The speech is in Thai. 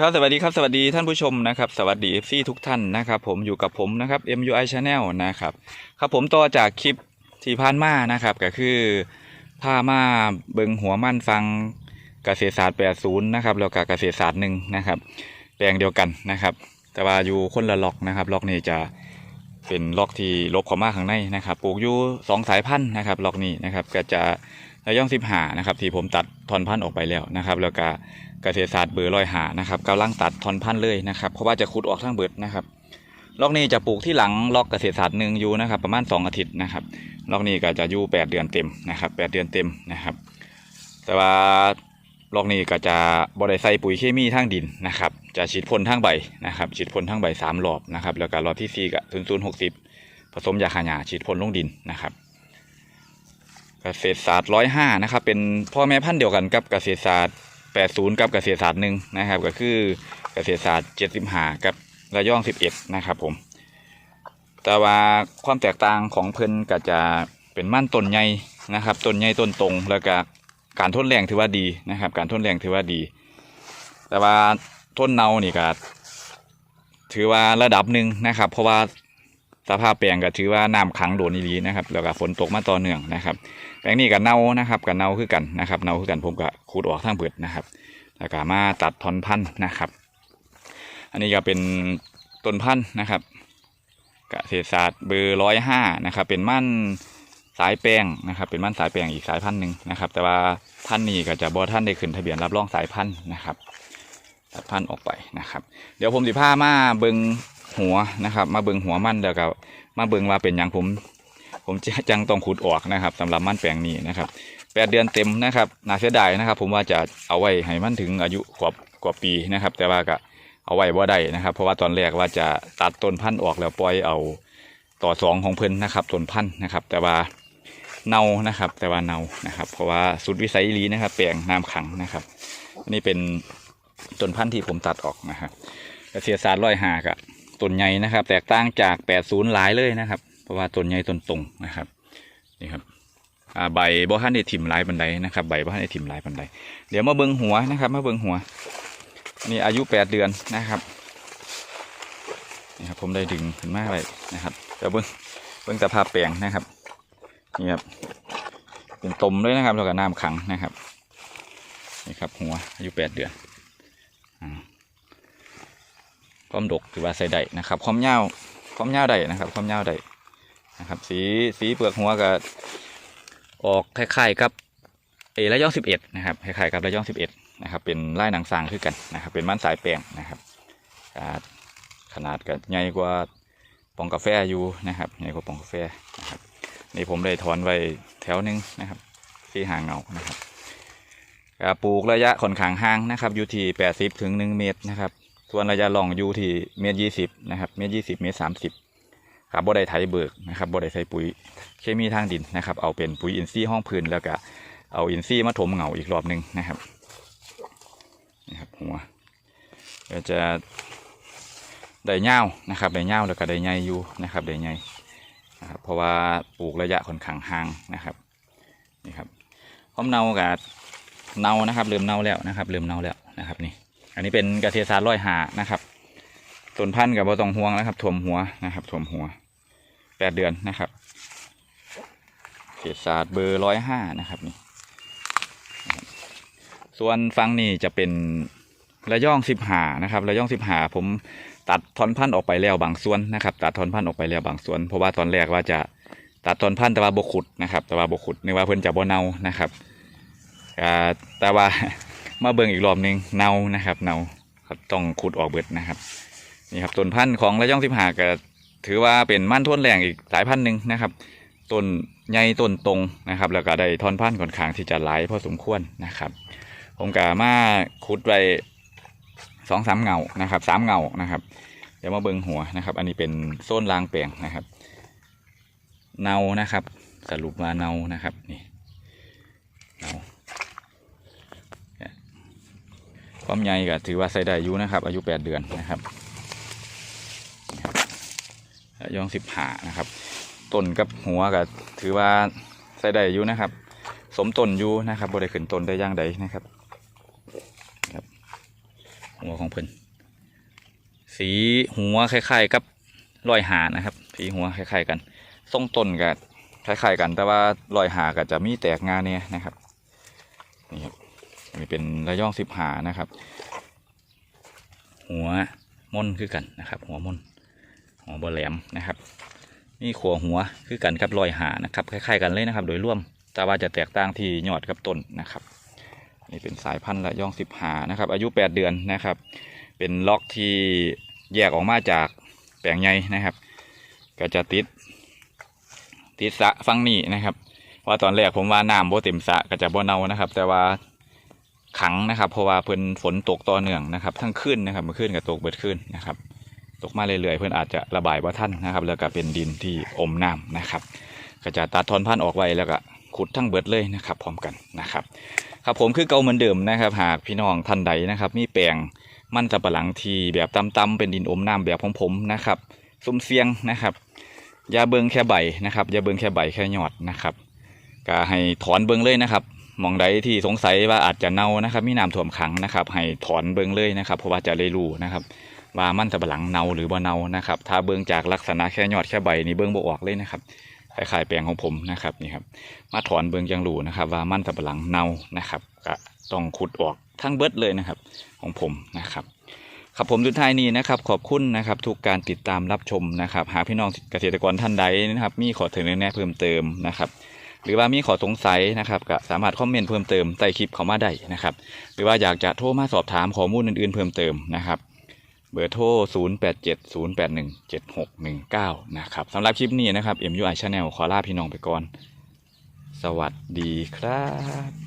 ครับสวัสดีครับสวัสดีท่านผู้ชมนะครับสวัสดีซี่ทุกท่านนะครับผมอยู่กับผมนะครับ MUI Channel นะครับครับผมต่อจากคลิปที่ผ่านมานะครับก็คือพามาเบิงหัวมั่นฟังเกษตรศาสตร์80นะครับแล้วก็เกษตรศาสตร์หนึ่งนะครับแปลงเดียวกันนะครับ แต่ว่าอยู่คนละล็อกนะครับล็อกนี้จะเป็นล็อกที่ลบข้ามาข้างในนะครับปลูกอยู่สองสายพันธุ์นะครับล็อกนี้นะครับก็จะระย่องสิบหานะครับที่ผมตัดทอนพันธุ์ออกไปแล้วนะครับ แล้วก็ เกษตรศาสตร์เบอร์ลอยหานะครับกำลังตัดทอนพันธุ์เลยนะครับ เพราะว่าจะขุดออกทั้งเบิดนะครับล็อกนี้จะปลูกที่หลังล็อกเกษตรศาสตร์หนึ่งอยู่นะครับ ประมาณ 2 อาทิตย์นะครับล็อกนี้ก็จะอยู่ 8 เดือนเต็มนะครับ 8 เดือนเต็มนะครับ แต่ว่าล็อกนี้ก็จะบริใส่ปุ๋ยเคมีทางดินนะครับ จะฉีดพ่นทางใบนะครับฉีดพ่นทางใบสามรอบนะครับแล้วก็รอบที่สี่ก็ศูนย์ศูนย์หกสิบผสมยาฆ่าหญ้าฉีดพ่นลงดินนะครับเกษตรศาสตร์ร้อยห้านะครับเป็นพ่อแม่พันธุ์เดียวกันกับเกษตรศาสตร์ 80กับเกษตรศาสตร์หนึ่งนะครับ ก็คือเกษตรศาสตร์75กับระยอง11นะครับผม แต่ว่าความแตกต่างของเพิ่นก็จะเป็นมั่นต้นใหญ่นะครับต้นใหญ่ต้นตรงแล้วก็การทนแรงถือว่าดีนะครับ การทนแรงถือว่าดี แต่ว่าทนเนานี่ก็ถือว่าระดับหนึ่งนะครับ เพราะว่า สภาพแปลงก็ถือว่าน้ำขังโดนอีหลีนะครับแล้วก็ฝนตกมาต่อเนื่องนะครับ แปลงนี้กับเน่านะครับกับเน่าคือกันนะครับเน่าคือกันผมก็ขูดออกทั้งเบิดนะครับแล้วก็มาตัดทอนพันธุ์นะครับ อันนี้ก็เป็นต้นพันธุ์นะครับเกษตรศาสตร์เบอร์ร้อยห้านะครับ เป็นมั่นสายแป้งนะครับ เป็นมั่นสายแป้งอีกสายพันธุ์หนึ่งนะครับ แต่ว่าพันนี้ก็จะบอท่านได้ขึ้นทะเบียนรับรองสายพันธุ์นะครับตัดพันธุ์ออกไปนะครับ เดี๋ยวผมสิพามาเบิง หัวนะครับ มาเบิงหัวมันแล้วก็มาเบิงว่าเป็นอย่างผม ผมจะจังต้องขุดออกนะครับสำหรับมันแปลงนี้นะครับแปดเดือนเต็มนะครับน่าเสียดายนะครับ ผมว่าจะเอาไว้ให้มันถึงอายุกว่ากว่าปีนะครับ แต่ว่าก็เอาไว้บ่ได้นะครับ เพราะว่าตอนแรกว่าจะตัดต้นพันธุ์ออกแล้วปล่อยเอาต่อสองของเพิ่นนะครับต้นพันธุ์นะครับ แต่ว่าเน่านะครับ แต่ว่าเน่านะครับ เพราะว่าสุดวิสัยลีนะครับ แปลงน้ำขังนะครับนนี้เป็นต้นพันธุ์ที่ผมตัดออกนะครับเกษตรศาสตร์ร้อยหากะ ต้นใหญ่นะครับ แตกต่างจากแปดศูนย์หลายเลยนะครับ เพราะว่าต้นใหญ่ต้นตรงนะครับนี่ครับใบบ่ทันได้ถิ่มลายปันไดนะครับใบบ่ทันได้ถิ่มลายปันไดเดี๋ยวมาเบิ่งหัวนะครับ มาเบิ่งหัวนี่อายุแปดเดือนนะครับนี่ครับผมได้ดึงขึ้นมาไว้นะครับเดี๋ยวเบิ่งเบิ่งสภาพแปลงนะครับนี่ครับเป็นตมเลยนะครับแล้วก็น้ำขังนะครับนี่ครับหัวอายุแปดเดือนอ่า ความดกถือว่าใส่ได้นะครับความยาวความยาวได้นะครับ ความยาวได้นะครับ สีสีเปลือกหัวก็ออกคล้ายๆกับเอระยองสิบเอ็ดนะครับคล้ายๆกับระยองสิบเอ็ดนะครับ เป็นลายหนังสางคือกันนะครับ เป็นมันสายแปลงนะครับขนาดก็ใหญ่กว่าปองกาแฟอยู่นะครับใหญ่กว่าปองกาแฟนะครับนี่ผมได้ถอนไว้แถวหนึงนะครับที่ห่างเงานะครับปลูกระยะค่อนข้างห่างนะครับ อยู่ที่แปดสิบถึงหนึ่งเมตรนะครับ ส่วนระยะลองอยู่ที่เมตรยี่สิบนะครับ เมตรยี่สิบเมตรสามสิบครับบ่ได้ไถเบิกนะครับบ่ได้ใส่ปุ๋ยเคมีทางดินนะครับ เอาเป็นปุ๋ยอินทรีย์ห้องพื้นแล้วก็เอาอินทรีย์มาถมเหงาอีกรอบหนึ่งนะครับนี่ครับหัวก็จะได้เง่านะครับได้เง่าแล้วก็ได้ใหญ่อยู่นะครับได้ใหญ่นะครับเพราะว่าปลูกระยะค่อนข้างห่างนะครับนี่ครับพร้อมเน่ากับเน่านะครับเริ่มเน่าแล้วนะครับเริ่มเน่าแล้วนะครับนี่ อันนี้เป็นกระเทียมซาร้อยหานะครับต้นพันธุ์กับบอตองห่วงนะครับถ่วมหัวนะครับถ่วมหัวแปดเดือนนะครับเกศศาสตร์เบอร์ร้อยห้านะครับนี่ ส่วนฟังนี่จะเป็นระย่องสิบหานะครับระย่องสิบหาผมตัดทอนพันธุ์ออกไปแล้วบางส่วนนะครับ ตัดทอนพันธุ์ออกไปแล้วบางส่วน เพราะว่าตอนแรกว่าจะตัดทอนพันธุ์แต่ว่าบขุดนะครับ แต่ว่าบขุดนึกว่าเพิ่นจะบ่เนานะครับแต่ว่า มาเบิ่งอีกรอบหนึงเนานะครับเนาครับต้องขุดออกเบิดนะครับนี่ครับต้นพันธุ์ของระยองสิบหาก็ถือว่าเป็นมั่นทนแรงอีกสายพันธุ์หนึ่งนะครับต้นใหญ่ต้นตรงนะครับ แล้วก็ได้ทอนพันธุ์ค่อนข้างที่จะหลายพอสมควรนะครับ ผมก็มาขุดไว้สองสามเงานะครับสามเงานะครับเดี๋ยวมาเบิ่งหัวนะครับ อันนี้เป็นโซนลางแปลงนะครับ เนานะครับ สรุปมาเนานะครับนี่เนา ความใหญ่ก็ถือว่าใส่ได้อยู่นะครับ อายุแปดเดือนนะครับยองสิบหานะครับต้นกับหัวก็ถือว่าใส่ได้อยู่นะครับ สมต้นอยู่นะครับบริขึ้นต้นได้ย่างใดนะครับครับ หัวของเพิ่นสีหัวคล้ายๆกับรอยหานะครับ สีหัวคล้ายๆกันทรงต้นก็คล้ายๆกัน แต่ว่ารอยหาก็จะมีแตกงานเนี่ยนะครับนี่ครับ นนี้เป็นระยองสิบหานะครับ หัวม่นคือกันนะครับ หัวม่นหัวบอแหลมนะครับนี่ขัวหัวคือกันกับรอยหานะครับคล้ายๆกันเลยนะครับ โดยร่วมแต่ว่าจะแตกต่างที่ยอดกับต้นนะครับ นี่เป็นสายพันธุ์ละยองสิบหานะครับ อายุ 8 เดือนนะครับ เป็นล็อกที่แยกออกมาจากแปลงใหญ่นะครับ ก็จะติด ติดสะฟังนี่นะครับ ว่าตอนแรกผมว่าน้ำบ่เต็มสะก็จะบ่เนานะครับ แต่ว่า ขังนะครับ เพราะว่าเพิ่นฝนตกต่อเนื่องนะครับ ทั้งคืนนะครับมื่อคืนก็ตกเบิดคืนนะครับ ตกมาเรื่อยๆเพื่อนอาจจะระบายว่าท่านนะครับ แล้วก็เป็นดินที่อมน้ำนะครับ ก็จะตัดทอนพันธุ์ออกไว้แล้วก็ขุดทั้งเบิดเลยนะครับพร้อมกันนะครับ ครับผมคือเก่าเหมือนเดิมนะครับ หากพี่น้องท่านใดนะครับ มีแปลงมันสับปะหลังที่แบบตำๆเป็นดินอมน้ำแบบของผมนะครับซุ่มเสียงนะครับอย่าเบิงแค่ใบนะครับอย่าเบิงแค่ใบแค่ยอดนะครับก็ให้ถอนเบิงเลยนะครับ มองใดที่สงสัยว่าอาจจะเน่านะครับ มีน้ำท่วมขังนะครับ ให้ถอนเบิงเลยนะครับเพราะว่าจะได้รู้นะครับ ว่ามันสับหลังเน่าหรือบ่เน่านะครับ ถ้าเบิ่งจากลักษณะแค่ยอดแค่ใบนี่เบิ่งบ่ออกเลยนะครับคล้ายๆแปลงของผมนะครับนี่ครับมาถอนเบิ่งจังรู้นะครับ ว่ามันสับหลังเน่านะครับก็ต้องขุดออกทั้งเบิดเลยนะครับ ของผมนะครับครับผมสุดท้ายนี้นะครับขอบคุณนะครับทุกการติดตามรับชมนะครับ หากพี่น้องเกษตรกรท่านใดนะครับ มีขอเสนอแนะเพิ่มเติมนะครับ หรือว่ามีขอสงสัยนะครับก็สามารถคอมเมนต์เพิ่มเติมใต้คลิปเข้ามาได้นะครับ หรือว่าอยากจะโทรมาสอบถามข้อมูลอื่นๆเพิ่มเติมนะครับเบอร์โทร 0870817619 นะครับสำหรับคลิปนี้นะครับ MUI Channel ขอลาพี่น้องไปก่อน สวัสดีครับ